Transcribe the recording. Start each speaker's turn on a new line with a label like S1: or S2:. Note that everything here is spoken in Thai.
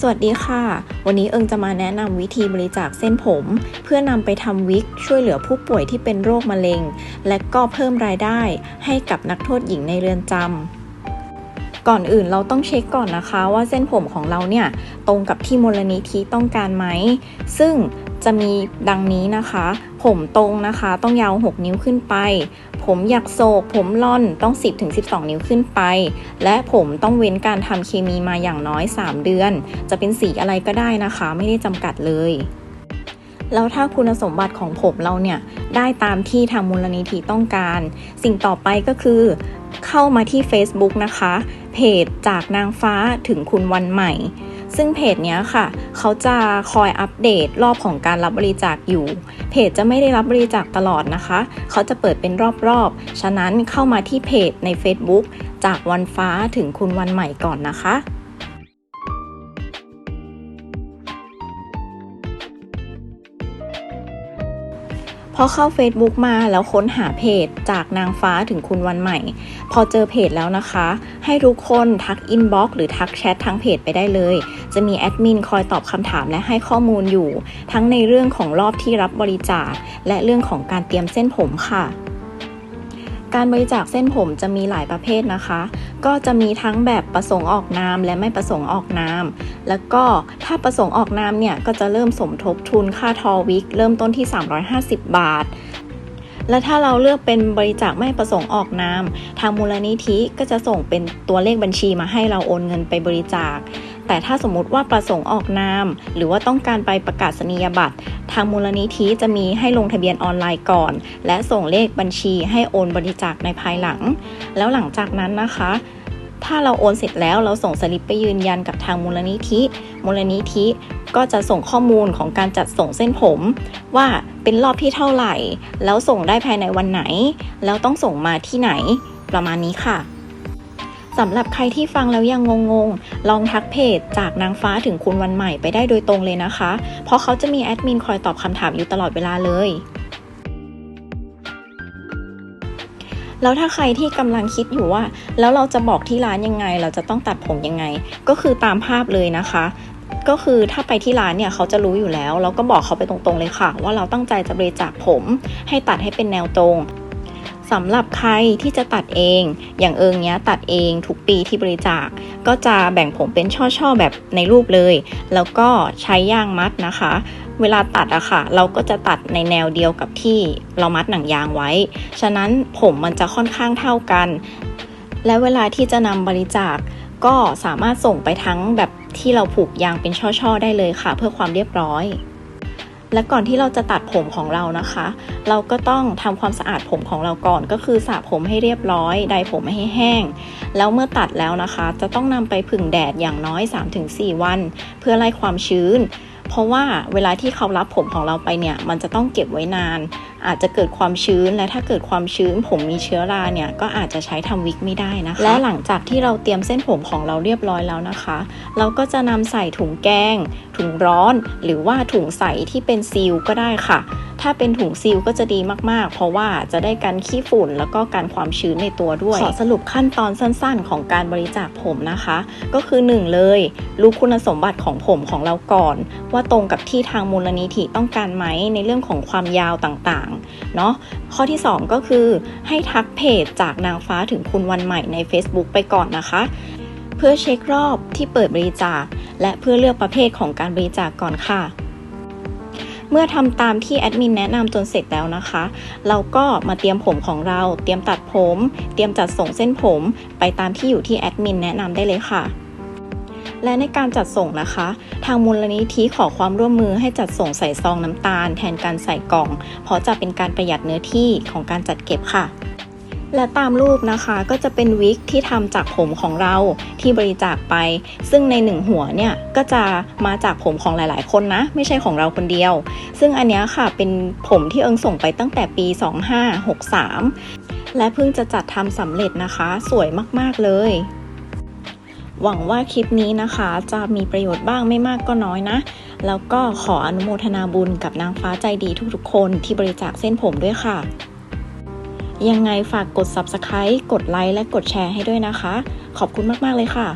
S1: สวัสดีค่ะ วันนี้เอิงจะมาแนะนำวิธีบริจาคเส้นผม เพื่อนำไปทำวิกช่วยเหลือผู้ป่วยที่เป็นโรคมะเร็ง และก็เพิ่มรายได้ให้กับนักโทษหญิงในเรือนจำก่อนอื่นเราต้องเช็คก่อนนะคะว่าเส้นผมของเราเนี่ยตรงกับที่มูลนิธิต้องการไหม ซึ่ง จะมีดังนี้นะคะ ผมตรงนะคะ ต้องยาว 6 นิ้วขึ้นไป ผมหยักโศก ผมล่อนต้อง 10-12 นิ้วขึ้นไป และผมต้องเว้นการทำเคมีมาอย่างน้อย 3 เดือน จะเป็นสีอะไรก็ได้นะคะ ไม่ได้จำกัดเลยแล้วถ้าคุณสมบัติของผมเราเนี่ย ได้ตามที่ทางมูลนิธิต้องการ สิ่งต่อไปก็คือ เข้ามาที่ Facebook นะคะ เพจจากนางฟ้าถึงคุณวันใหม่ ซึ่งเพจเนี้ยค่ะ เขาจะคอยอัปเดตรอบของการรับบริจาคอยู่ เพจจะไม่ได้รับบริจาคตลอดนะคะ เขาจะเปิดเป็นรอบๆ ฉะนั้นเข้ามาที่เพจใน Facebook จากวันฟ้าถึงคุณวันใหม่ก่อนนะคะ พอเข้า Facebook มาแล้วค้นหาเพจจากนางฟ้าถึงคุณวันใหม่ พอเจอเพจแล้วนะคะ ให้ทุกคนทักอินบ็อกซ์หรือทักแชททางเพจไปได้เลย จะมีแอดมินคอยตอบคำถามและให้ข้อมูลอยู่ ทั้งในเรื่องของรอบที่รับบริจาคและเรื่องของการเตรียมเส้นผมค่ะ การบริจาคเส้นผมจะมีหลายประเภทนะคะ ก็จะมีทั้งแบบประสงค์ออกนามและไม่ประสงค์ออกนาม แล้วก็ถ้าประสงค์ออกนามเนี่ยก็จะเริ่มสมทบทุนค่าทอวิกเริ่มต้นที่ 350 บาท และถ้าเราเลือกเป็นบริจาคไม่ประสงค์ออกนาม ทางมูลนิธิก็จะส่งเป็นตัวเลขบัญชีมาให้เราโอนเงินไปบริจาค แต่ถ้าสมมติว่าประสงค์ออกนาม หรือว่าต้องการไปประกาศนียบัตร ทางมูลนิธิจะมีให้ลงทะเบียนออนไลน์ก่อน และส่งเลขบัญชีให้โอนบริจาคในภายหลัง แล้วหลังจากนั้นนะคะ ถ้าเราโอนเสร็จแล้วเราส่งสลิปไปยืนยันกับทางมูลนิธิ มูลนิธิก็จะส่งข้อมูลของการจัดส่งเส้นผม ว่าเป็นรอบที่เท่าไหร่ แล้วส่งได้ภายในวันไหน แล้วต้องส่งมาที่ไหน ประมาณนี้ค่ะ สำหรับใครที่ฟังแล้วยังงงๆ ลองทักเพจจากนางฟ้าถึงคุณวันใหม่ไปได้โดยตรงเลยนะคะ เพราะเขาจะมีแอดมินคอยตอบคำถามอยู่ตลอดเวลาเลยแล้วถ้าใครที่กำลังคิดอยู่ว่า แล้วเราจะบอกที่ร้านยังไง เราจะต้องตัดผมยังไง ก็คือตามภาพเลยนะคะ ก็คือถ้าไปที่ร้านเนี่ยเขาจะรู้อยู่แล้ว เราก็บอกเขาไปตรงๆเลยค่ะ ว่าเราตั้งใจจะบริจาคผม ให้ตัดให้เป็นแนวตรง สำหรับใครที่จะตัดเอง อย่างเอิงเนี้ยตัดเองทุกปีที่บริจาค ก็จะแบ่งผมเป็นช่อๆแบบในรูปเลย แล้วก็ใช้ยางมัดนะคะ เวลาตัดอะค่ะ เราก็จะตัดในแนวเดียวกับที่เรามัดหนังยางไว้ ฉะนั้นผมมันจะค่อนข้างเท่ากัน และเวลาที่จะนำบริจาคก็สามารถส่งไปทั้งแบบที่เราผูกยางเป็นช่อๆได้เลยค่ะ เพื่อความเรียบร้อย และก่อนที่เราจะตัดผมของเรานะคะ เราก็ต้องทำความสะอาดผมของเราก่อน ก็คือสระผมให้เรียบร้อยไดผมให้แห้ง แล้วเมื่อตัดแล้วนะคะ จะต้องนำไปผึ่งแดดอย่างน้อย 3-4 วัน เพื่อไล่ความชื้น เพราะว่าเวลาที่เขารับผมของเราไปเนี่ย มันจะต้องเก็บไว้นาน อาจจะเกิดความชื้นและถ้าเกิดความชื้น ผมมีเชื้อราเนี่ยก็อาจจะใช้ทำวิกไม่ได้นะคะ และหลังจากที่เราเตรียมเส้นผมของเราเรียบร้อยแล้วนะคะ เราก็จะนำใส่ถุงแกงถุงร้อน หรือว่าถุงใสที่เป็นซีลก็ได้ค่ะ ถ้าเป็นถุงซีลก็จะดีมากๆ เพราะว่าจะได้กันขี้ฝุ่นแล้วก็การความชื้นในตัวด้วย ขอสรุปขั้นตอนสั้นๆ ของการบริจาคผมนะคะ ก็คือ 1 เลยรู้คุณสมบัติของผมของเราก่อน ว่าตรงกับที่ทางมูลนิธิต้องการไหมในเรื่องของความยาวต่างๆเนาะข้อที่ 2 ก็คือให้ทักเพจจากนางฟ้าถึงคุณวันใหม่ใน Facebook ไปก่อนนะคะ เพื่อเช็ครอบที่เปิดบริจาค และเพื่อเลือกประเภทของการบริจาคก่อนค่ะ เมื่อทำตามที่แอดมินแนะนำจนเสร็จแล้วนะคะ เราก็มาเตรียมผมของเรา เตรียมตัดผม เตรียมจัดส่งเส้นผม ไปตามที่อยู่ที่แอดมินแนะนำได้เลยค่ะและในการจัดส่งนะคะ ทางมูลนิธิขอความร่วมมือให้จัดส่งใส่ซองน้ำตาล แทนการใส่กล่อง เพราะจะเป็นการประหยัดเนื้อที่ของการจัดเก็บค่ะ และตามรูปนะคะก็จะเป็นวิกที่ทำจากผมของเราที่บริจาคไป ซึ่งในหนึ่งหัวเนี่ยก็จะมาจากผมของหลายๆ คนนะ ไม่ใช่ของเราคนเดียว ซึ่งอันนี้ค่ะเป็นผมที่เอิงส่งไปตั้งแต่ปี 2563 และเพิ่งจะจัดทำสำเร็จนะคะ สวยมากๆเลย หวังว่าคลิปนี้นะคะจะมีประโยชน์บ้างไม่มากก็น้อยนะ แล้วก็ขออนุโมทนาบุญกับนางฟ้าใจดีทุกๆ คนที่บริจาคเส้นผมด้วยค่ะ ยังไงฝากกด Subscribe กดไลค์และกดแชร์ให้ด้วยนะคะ ขอบคุณมาก ๆ เลยค่ะ